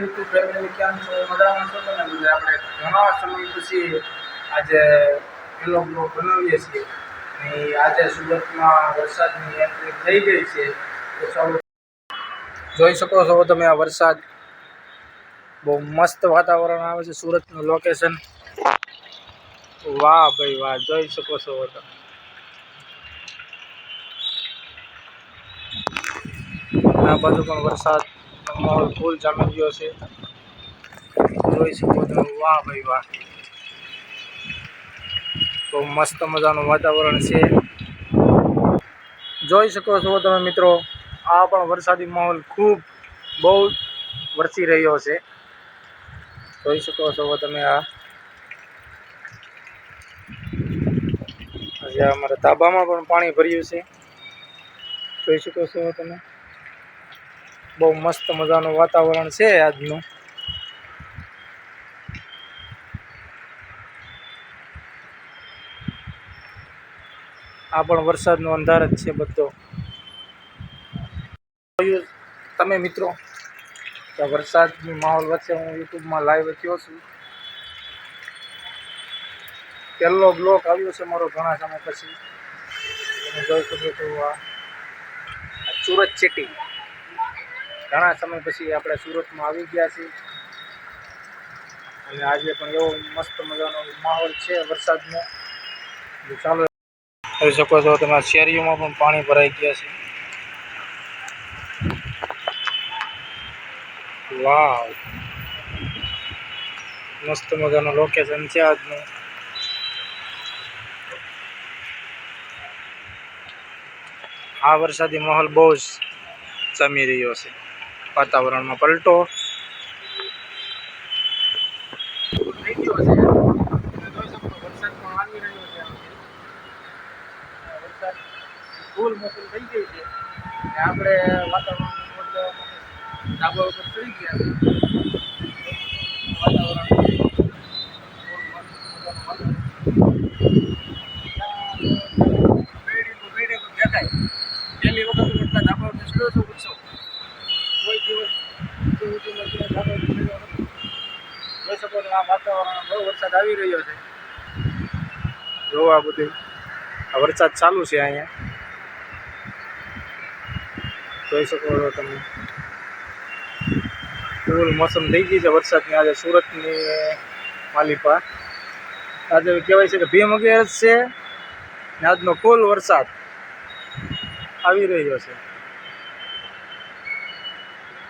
YouTube family કેમ છો? મજામાં છો તમે બધા? આપણે ઘણા સમય પછી આજે પેલો બ્લોક બનાવીએ છીએ. અને આજે સુરતમાં વરસાદની એન્ટ્રી થઈ ગઈ છે. જોઈ શકો છો તમે આ વરસાદ. બહુ મસ્ત વાતાવરણ આવે છે સુરતનું લોકેશન વાહ ભાઈ વાહ, જોઈ શકો છો તમે. આ બાજુ પણ વરસાદ માહોલ ફૂલ જામી ગયો છે. જોઈ શકો છો વાહ ભાઈ વાહ. તો મસ્ત મજાનું વાતાવરણ છે. જોઈ શકો છો તમે મિત્રો, આ પણ વરસાદી માહોલ ખૂબ બહુ વરસી રહ્યો છે. જોઈ શકો છો તમે આ. આજે અમારા તાબામાં પણ પાણી ભર્યું છે. જોઈ શકો છો તમે. બહુ મસ્ત મજાનું વાતાવરણ છે આજનું. આ પણ વરસાદનો અંધાર જ છે બધો. તમે મિત્રો વરસાદની માહોલ વચ્ચે હું યુટ્યુબમાં લાઈવ થયો છું. પહેલો બ્લોક આવ્યો છે મારો ઘણા સમય પછી. તમે જોઈ શકો છો આ. સુરત સિટી ઘણા સમય પછી આપણે સુરતમાં આવી ગયા છીએ. અને આજે પણ એવો મસ્ત મજાનો માહોલ છે વરસાદનો. ચાલુ, જોઈ શકો છો તમે શેરીઓમાં પણ પાણી ભરાઈ ગયા છે. વાવ. મસ્ત મજાનું લોકેશન છે આજનું. આ વરસાદી માહોલ બહુ જ જમી રહ્યો છે. વાતાવરણમાં પલટો. થઈ થઈ આપણે વાતાવરણ ધાબા ઉપર ચડી ગયા છે વાતાવરણ દેખાય પહેલી વખત એટલા ધાબા ઉપર ચડ્યો છું ઉત્સવ કોઈ દિવસ ઊંચું ઊંચું નથી, ધાબા ઉપર ચડ્યો નથી. જોઈ શકો છો આ વાતાવરણ બહુ વરસાદ આવી રહ્યો છે. જોવા બધું. આ વરસાદ ચાલુ છે અહીંયા. જોઈ શકો છો તમે. ફૂલ મોસમ થઈ ગઈ છે વરસાદની. આજે સુરતની માલિપા. આજે કહેવાય છે કે ભીમ અગિયારસ છે ને આજનો ફૂલ વરસાદ આવી રહ્યો છે.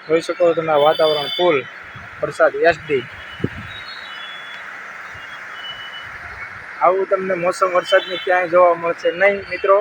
જોઈ શકો તમે વાતાવરણ ફૂલ વરસાદ એસડી આવું તમને મોસમ વરસાદની ક્યાંય જોવા મળશે નહીં મિત્રો.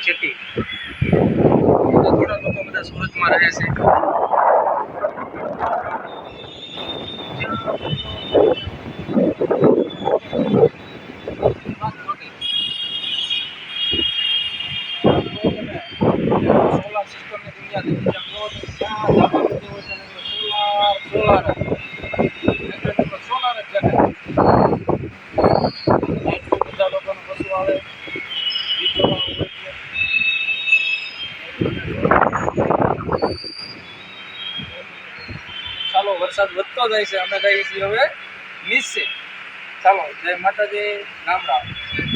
સિટી થોડા લોકો બધા સુરતમાં રહે છે. ચાલો વરસાદ વધતો જાય છે અમે કહીએ છીએ હવે નીચે ચાલો જય માતાજી રામ રામ